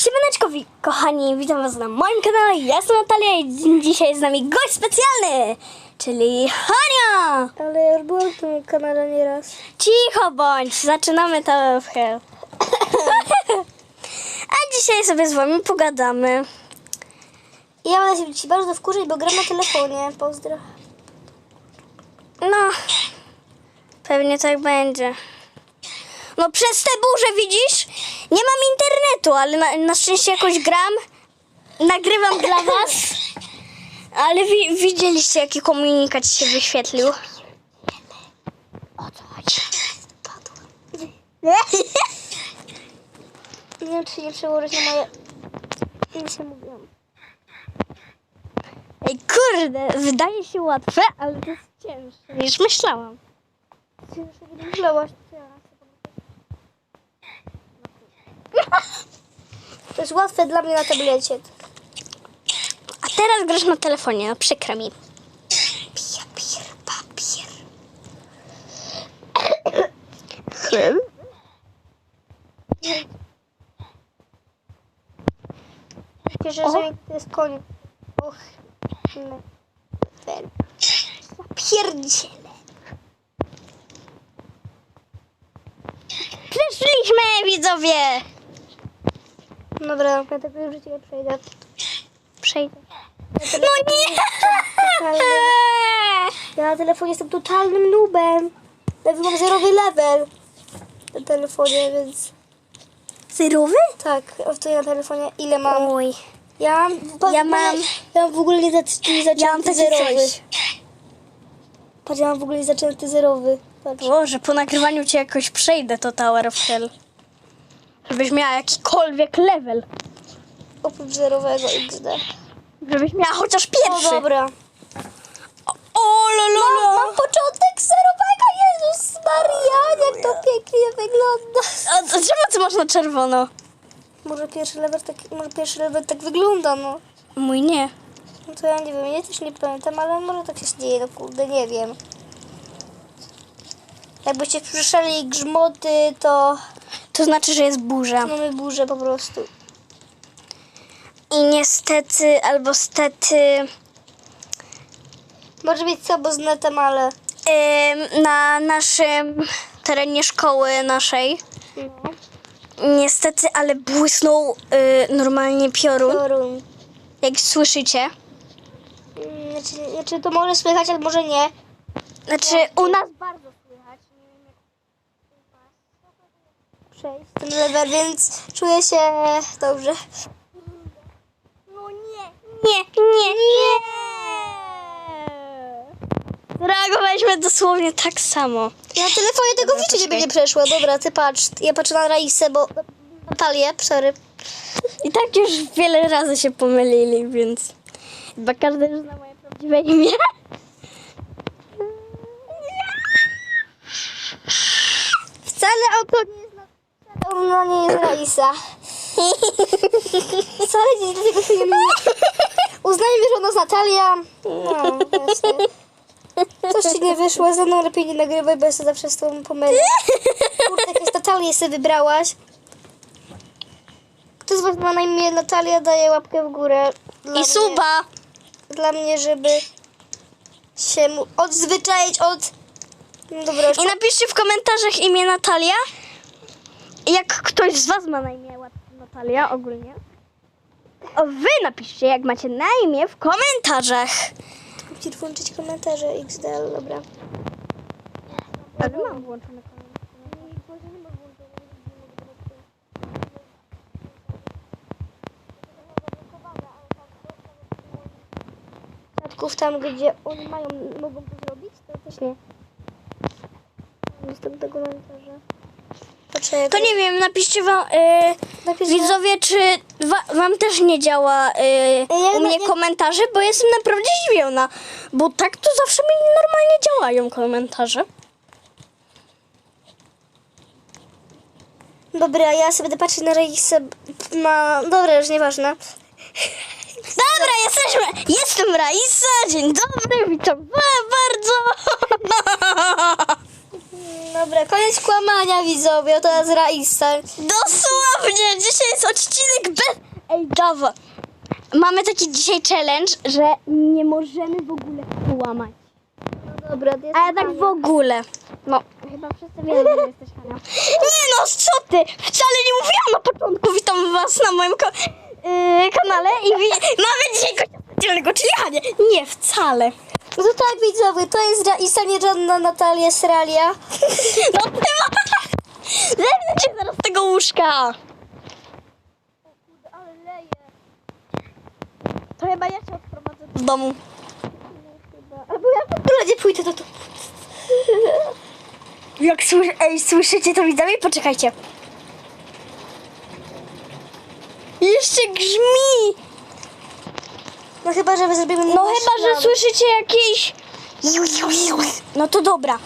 Siemaneczko, kochani, witam was na moim kanale, ja jestem Natalia i dzi- dzisiaj jest z nami gość specjalny, czyli Hania! Ale ja już byłem w tym kanale nieraz. Cicho bądź, zaczynamy to w hell. A dzisiaj sobie z wami pogadamy. Ja będę się dzisiaj bardzo wkurzyć, bo gram na telefonie. Pozdro. No, pewnie tak będzie. No przez te burze, widzisz? Nie mam internetu, ale na, na szczęście jakoś gram. Nagrywam dla was. Ale wi- widzieliście, jaki komunikat się wyświetlił. O co chodzi? Nie wiem, czy nie przełożyć na moje... Nic nie mówiłam. Ej, kurde, wydaje się łatwe, ale to jest cięższe niż myślałam. Ciężko nie myślałaś. To jest łatwe dla mnie na tablecie. A teraz grasz na telefonie, no przykro mi. Papier, papier. Cieszę że to jest koniec. Och. No. Pierdziele. Przeszliśmy, widzowie! Dobra, ja tego już nie przejdę. Przejdę. No nie! Ja na telefonie jestem totalnym noobem. Nawet mam zerowy level na telefonie, więc Zerowy? tak, a na telefonie ile mam? Oj. Ja mam, Ja mam- ja mam w ogóle nie, zac- nie zaczęty Ja mam zerowy. coś. Patrz, ja mam w ogóle nie zaczęty zerowy. Patrz. Boże, po nagrywaniu cię jakoś przejdę to Tower of Hell. Żebyś miała jakikolwiek level. Oprócz zerowego XD. Żebyś miała chociaż O pierwszy. dobra. O, lolo. Mam, mam początek zerowego, Jezus Maria, jak to pięknie wygląda. A czemu ty masz na czerwono? Może pierwszy level tak, może pierwszy level tak wygląda, no. Mój nie. No to ja nie wiem, ja też nie pamiętam, ale może tak się dzieje, no kurde, nie wiem. Jakbyście słyszeli grzmoty, to To znaczy, że jest burza. mamy burzę po prostu. I niestety, albo stety, Może być słabo z netem, ale... ym, na naszym terenie szkoły naszej, No. niestety, ale błysnął y, normalnie piorun. Piorun. Jak słyszycie. Mm, Znaczy, znaczy, to może słychać, ale może nie. Znaczy, u nas bardzo słychać. Przejść ten level, więc czuję się dobrze. No nie, nie, nie, nie. Reagowaliśmy dosłownie tak samo. Ja na telefonie tego Dobra, żeby poczekaj. nie przeszło. Dobra, ty patrz. Ja patrzę na Raisę, bo... Natalię, sorry. I tak już wiele razy się pomylili, więc chyba każdy już zna moje prawdziwe imię. Wcale na- Ona nie jest Raisa. Wcale nie do tego nie myli. Uznajmy, że ona jest Natalia. No, jasne. Coś ci nie wyszło, ze mną lepiej nie nagrywaj, bo ja się zawsze z tobą pomylę. Kurde, jakieś Natalię sobie wybrałaś. Kto z was ma na imię Natalia, daje łapkę w górę. Dla I mnie- suba. Dla mnie, żeby się mu odzwyczaić od... No dobra, już I napiszcie w komentarzach imię Natalia. Jak ktoś z was ma na imię Natalia ogólnie. O, wy napiszcie, jak macie na imię w komentarzach. Musisz włączyć komentarze XDL, dobra. Ale mam włączone Przypadków tam, gdzie oni mają, mogą to zrobić, to też nie. Jestem tego komentarza. To nie wiem, napiszcie wam, y, Napisz, że- widzowie, czy wa, wam też nie działa y, Ja u mnie nie- komentarze, bo jestem naprawdę zdziwiona. Bo tak to zawsze mi normalnie działają komentarze. Dobra, ja sobie będę patrzeć na Raisę. Ma... Dobra, już nieważne. Dobra, jesteśmy. Jestem Raisa. Dzień dobry, witam bardzo. Dobra, koniec kłamania widzowie, jest Raisa. Dosłownie, dzisiaj jest odcinek bez... Ej, dawa. Mamy taki dzisiaj challenge, że nie możemy w ogóle kłamać. No dobra, to jest Ale tak w ogóle. No. Chyba wszyscy wiedzą, że jesteś Hania. Nie no, co ty? Wcale nie mówiłam na początku. Witam was na moim ko- yy, kanale i wi- mamy dzisiaj gościa specjalnego, czyli Hanie. Nie, wcale. No to tak widzowie, to jest Raisa, nie żadna Natalia Sralia. No ty ma... Zerwę cię zaraz z tego łóżka. Ale leje. To chyba ja cię odprowadzę do domu. Albo ja w ogóle nie pójdę do domu. Jak słyszy, ej, słyszycie to widzowie? Poczekajcie. Jeszcze grzmi. No chyba, że my zrobimy No chyba, że słyszycie jakieś... No to dobra.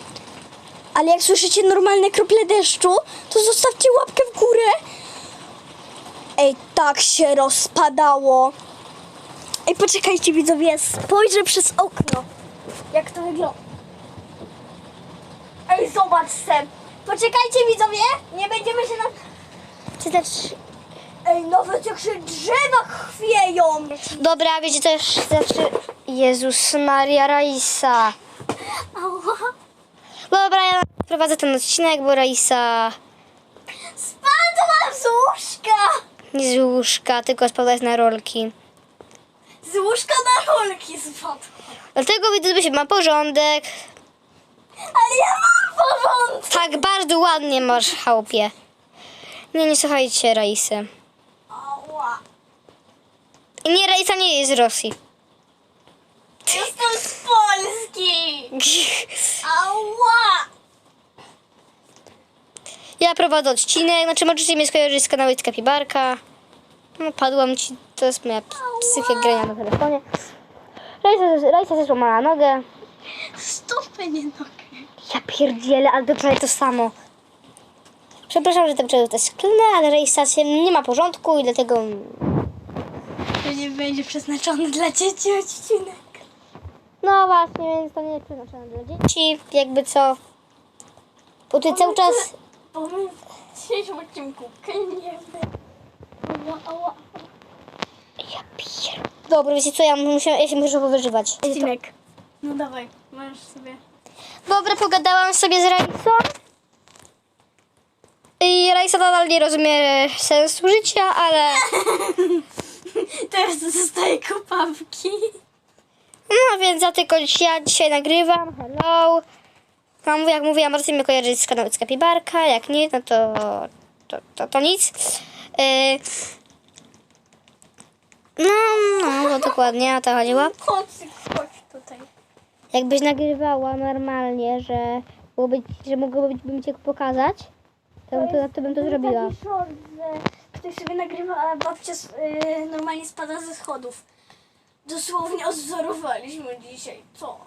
Ale jak słyszycie normalne krople deszczu, to zostawcie łapkę w górę. Ej, tak się rozpadało. Ej, poczekajcie widzowie, spojrzę przez okno. Jak to wygląda. Ej, zobaczcie. Poczekajcie widzowie, nie będziemy się na... Czy też... Ej, nawet jak się drzewa chwieją. Dobra, wiecie też, znaczy... Jezus Maria Raisa. Ała. Dobra, ja prowadzę ten odcinek, bo Raisa Spadła z łóżka! nie z łóżka, tylko spadła na rolki. Z łóżka na rolki spadła. Dlatego widzę, że ma porządek. Ale ja mam porządek! Tak bardzo ładnie masz chałupie. Nie, nie słuchajcie Raisy. Nie, Raisa nie jest z Rosji. Jestem z Polski! Ała! Ja prowadzę odcinek, znaczy możecie mnie skojarzyć z kanału Itka Pibarka. No, padłam ci, to jest moja psychia grania na telefonie. Raisa, Raisa też złamała nogę. Stopę nie nogę. Ja pierdzielę, ale to prawie to samo. Przepraszam, że te pszczoły to jest klne, ale rejestracja nie ma porządku i dlatego... Nie będzie przeznaczony dla dzieci odcinek. No właśnie, więc to nie jest przeznaczone dla dzieci. Jakby co... Bo ty cały czas... Bo my w dzisiejszym odcinku. Ała, ała. Ja pier... Dobra, wiecie co, ja, muszę, ja się muszę powyżywać. Odcinek. No dawaj, możesz sobie. Dobra, pogadałam sobie z Raisą. I Raisa nadal nie rozumie sensu życia, ale... Teraz zostaje kupawki. No więc za tylko ja dzisiaj nagrywam. Hello. Mam, jak mówiłam, możecie mnie kojarzyć z kanału Skapibarka. Jak nie, no to, to, to, to nic. Yy. No, no, to dokładnie o to chodziło. Chodź, chodź tutaj. Jakbyś nagrywała normalnie, że, byłoby, że mogłoby bym cię pokazać, to, to, to bym to zrobiła. Taki short, że ktoś sobie nagrywa, a babcia s- y, normalnie spada ze schodów. Dosłownie odzorowaliśmy dzisiaj. Co?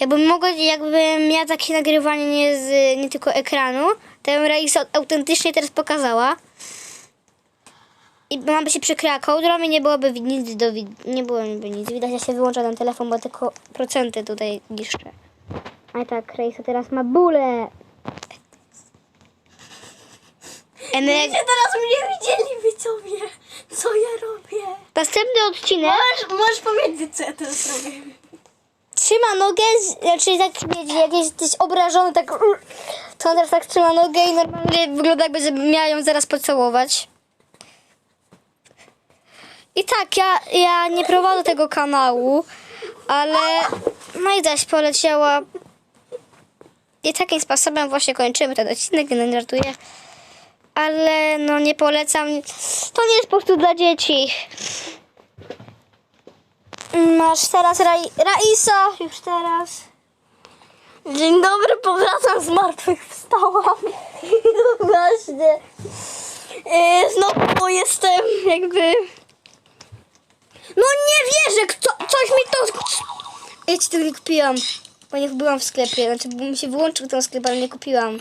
Jakbym mogła, jakbym miała takie nagrywanie nie, z, nie tylko ekranu, to bym Raisa autentycznie teraz pokazała. I mam się przykryła kołdrą i nie byłoby nic do nie byłoby nic. Widać, ja się wyłącza ten telefon, bo tylko procenty tutaj niszczę. A tak, Raisa teraz ma bóle. Ener- Gdybyście teraz mnie widzieli, widzowie, co ja robię. Następny odcinek Możesz, możesz powiedzieć, co ja teraz robię. trzyma nogę, znaczy tak wiecie, jak jesteś obrażony, tak to on teraz tak trzyma nogę i normalnie wygląda jakby miała ją zaraz pocałować. I tak, ja, ja nie prowadzę tego kanału, ale no i zaś poleciała. I takim sposobem właśnie kończymy ten odcinek, nie żartuję. Ale no nie polecam. To nie jest po prostu dla dzieci. Masz teraz Rai Raisa, już teraz. Dzień dobry, powracam z martwych, wstałam. Właśnie. Yy, znowu jestem jakby... No nie wierzę, kto, coś mi to... Ja ci tego nie kupiłam, bo nie byłam w sklepie. Znaczy, bo mi się wyłączył ten sklep, ale nie kupiłam.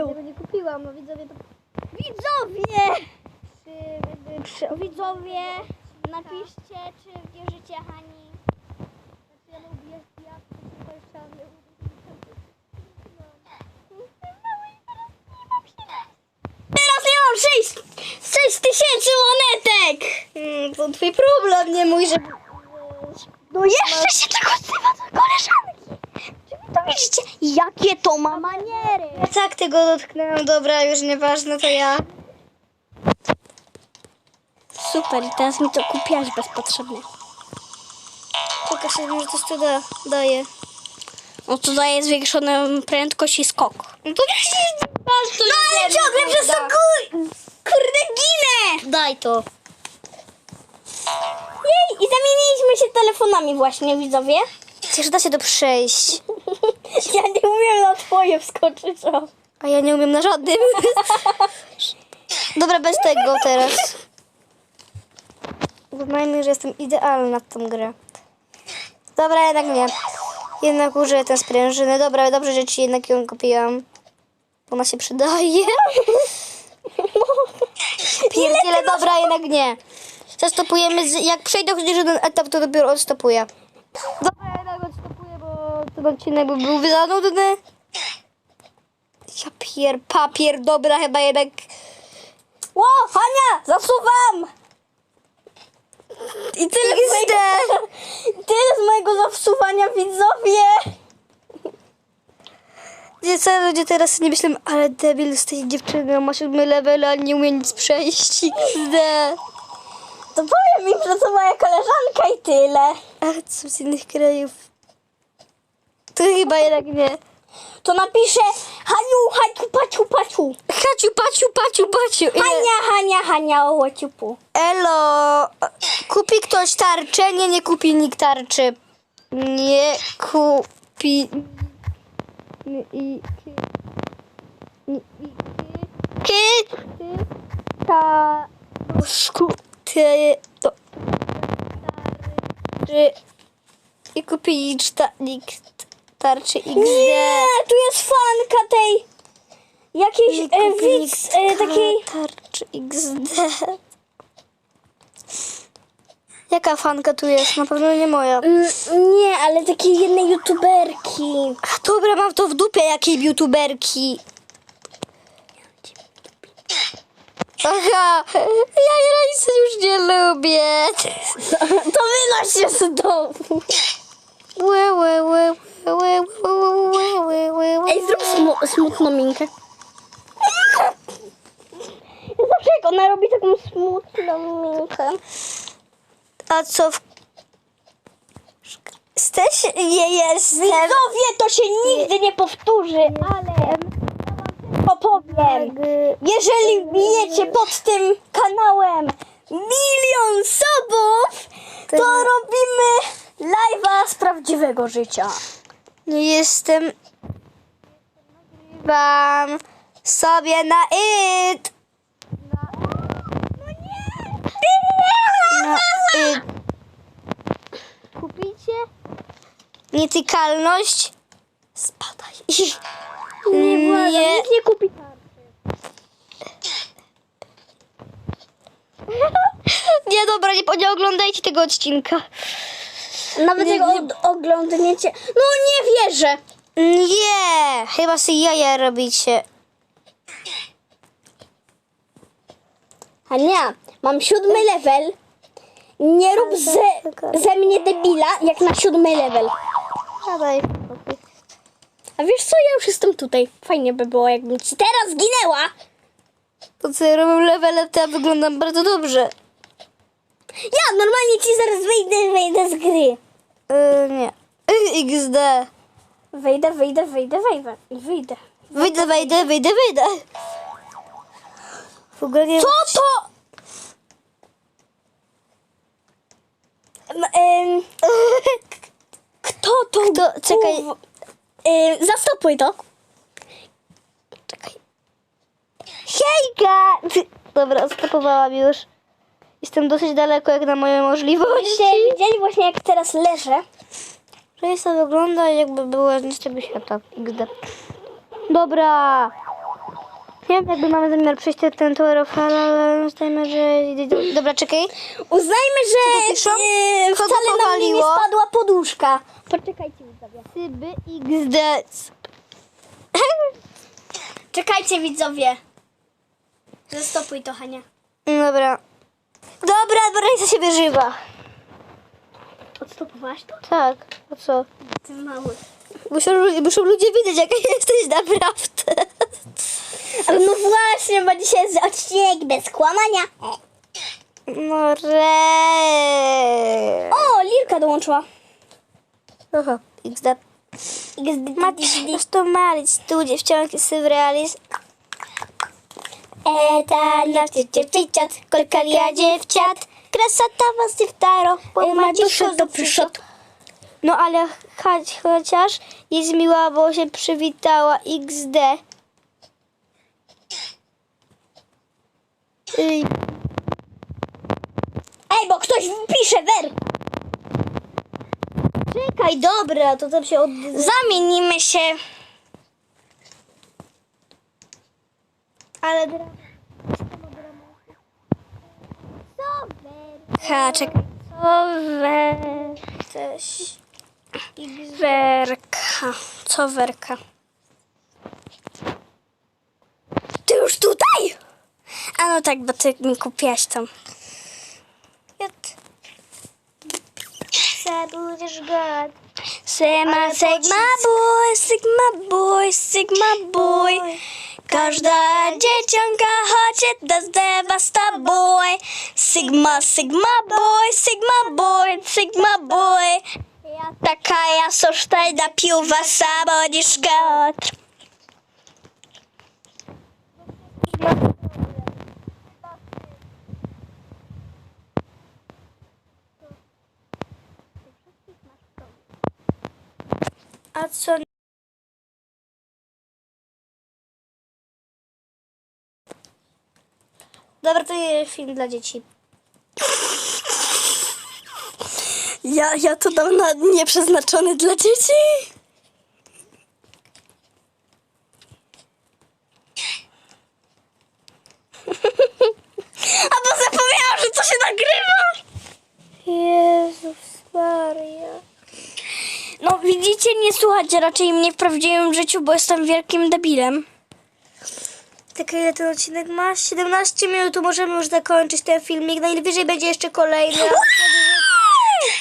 był. Tego nie kupiłam, a widzowie to... Widzowie! Widzowie, napiszcie, czy wierzycie Hani. Znaczy ja lubię. Teraz ja mam 6, 6 tysięcy monetek! Hmm, to twój problem, nie mój, że... No jeszcze się tak koleżanek! Widzicie? Jakie to ma maniery! Tak tego dotknęłam, dobra, już nieważne, to ja. Super, i teraz mi to kupiłaś bezpotrzebnie. Pokaż mi, że coś tu da, daje. No to daje zwiększoną prędkość i skok. No to masz to No ale ciągle przez to kur... kurde ginę! Daj to. Jej, i zamieniliśmy się telefonami właśnie, widzowie. Przecież da się to przejść. Ja nie umiem na twoje wskoczyć, o. A ja nie umiem na żadnym. Dobra, bez tego teraz. Uznajmy, że jestem idealna na tą grę. Dobra, jednak nie. Jednak użyję tę sprężynę. Dobra, dobrze, że ci jednak ją kupiłam. Ona się przydaje. Pierdziele, dobra, jednak nie. Zastopujemy, z, jak przejdę chociaż jeden etap, to dopiero odstopuję. Dobra, bo ten odcinek by był za nudny. Ja pier, papier, dobra, chyba jednak... Ło, Hania, zasuwam! I tyle z, mojego, tyle z mojego zasuwania, widzowie! Nie, co ludzie teraz nie myślą, ale debil z tej dziewczyny ma siódmy level, a nie umie nic przejść. XD. To powiem im, że to moja koleżanka i tyle. A co z innych krajów? Chyba jednak nie. To napiszę Haniu, Haciu, Paciu, Paciu. Haciu, paciu, paciu, paciu. Ile? Hania, Hania, Hania, o łaciupu. Elo. Kupi ktoś tarczę? Nie, nie kupi nikt tarczy. Nie kupi... Nie, i... Nie, i... Ky... Ta... Ty... To... Tarczy... I kupi czta... nikt tarczy XD. Nie, tu jest fanka tej jakiejś e, widz e, takiej... tarczy XD. Jaka fanka tu jest? Na pewno nie moja. Mm, nie, ale takiej jednej youtuberki. A dobra, mam to w dupie, jakiej youtuberki. Aha, ja Grace już nie lubię. To wynoś się z domu. Łe, łe, łe, Ej, zrób smu- smutną minkę. Zawsze jak ona robi taką smutną minkę. A co w... Jesteś? Nie jestem. Widzowie, to się nigdy nie powtórzy, ale opowiem. Jeżeli bijecie pod tym kanałem milion subów, to To- robimy live'a z prawdziwego życia. Nie jestem. Wam sobie na it. Na it. Kupicie? Nietykalność? Spadaj. błagam, Nie. nikt nie kupi Nie, dobra, nie, nie oglądajcie tego odcinka. Nawet Nie, jak nie- od, oglądniecie. No nie wierzę. Nie, chyba sobie jaja robicie. Ania, mam siódmy level. Nie rób ze, ze mnie debila, jak na siódmy level. Dawaj. A wiesz co, ja już jestem tutaj. Fajnie by było, jakbym ci teraz zginęła. To co ja robię levelem, to ja wyglądam bardzo dobrze. Ja normalnie ci zaraz wyjdę, wyjdę z gry. Yy, nie. Yy, XD. Wejdę, wyjdę, wyjdę, wyjdę. I wyjdę. Wyjdę, wejdę, wyjdę, wyjdę. W ogóle nie Co to? M, em, kto to? Kto- czekaj. Em, zastopuj to. Czekaj. Hejka! Dobra, stopowałam już. Jestem dosyć daleko jak na moje możliwości. Widzieli właśnie jak teraz leżę. Że jest to wygląda jakby było z tego świata. XD. Dobra. Nie wiem jakby mamy zamiar przejść ten- Tower of Hell, ale ustajemy, że... Dobra, czekaj. Uznajmy, Co że tu piszą? e, Kogo wcale na mnie nie powaliło? spadła poduszka. Poczekajcie widzowie. Syby XD. Czekajcie widzowie. Zastopuj to, Hania. Dobra. Dobra, Lorenza się wyżywa. Odstopowałaś to? Tak, a co? Ty mały. Muszą, muszą ludzie wiedzieć, jaka jesteś naprawdę. No właśnie, bo dzisiaj jest odcinek bez kłamania. No re. O, Lirka dołączyła. Aha, XD. Masz to malić, tu dziewczonki sy w realizm. Eta, nafcie dziewczat, Kolkalia dziewczat, krasota was dziewtaro, ma duszę do przyszot. No ale choć, chociaż jest miła, bo się przywitała XD. Ej, Ej, bo ktoś pisze wer. czekaj, dobra, to tam się od... Zamienimy się. Ale Ha, czekaj. Co wer... Coś... Werka. Co werka? Ty już tutaj? A no tak, bo ty mi kupiłaś tam. Jot. Zabudzisz gad. Sigma, boy, Sigma boy, Sigma boy. Każda chodzi do zdewa z tobą. Sigma, Sigma boy, Sigma boy, Sigma boy. Taka ja sosztaj da piuwa sabodzisz gotr. A co... Dobra, to jest film dla dzieci. Ja, ja to dam na nieprzeznaczony dla dzieci. A bo zapomniałam, że to się nagrywa. Jezus Maria. No widzicie, nie słuchacie raczej mnie w prawdziwym życiu, bo jestem wielkim debilem. Tak ile ten odcinek ma? 17 minut, to możemy już zakończyć ten filmik. Najwyżej będzie jeszcze kolejny.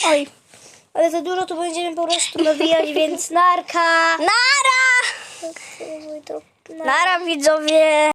Oj, ale za dużo to będziemy po prostu nawijać, więc narka. Nara! To- Nara widzowie.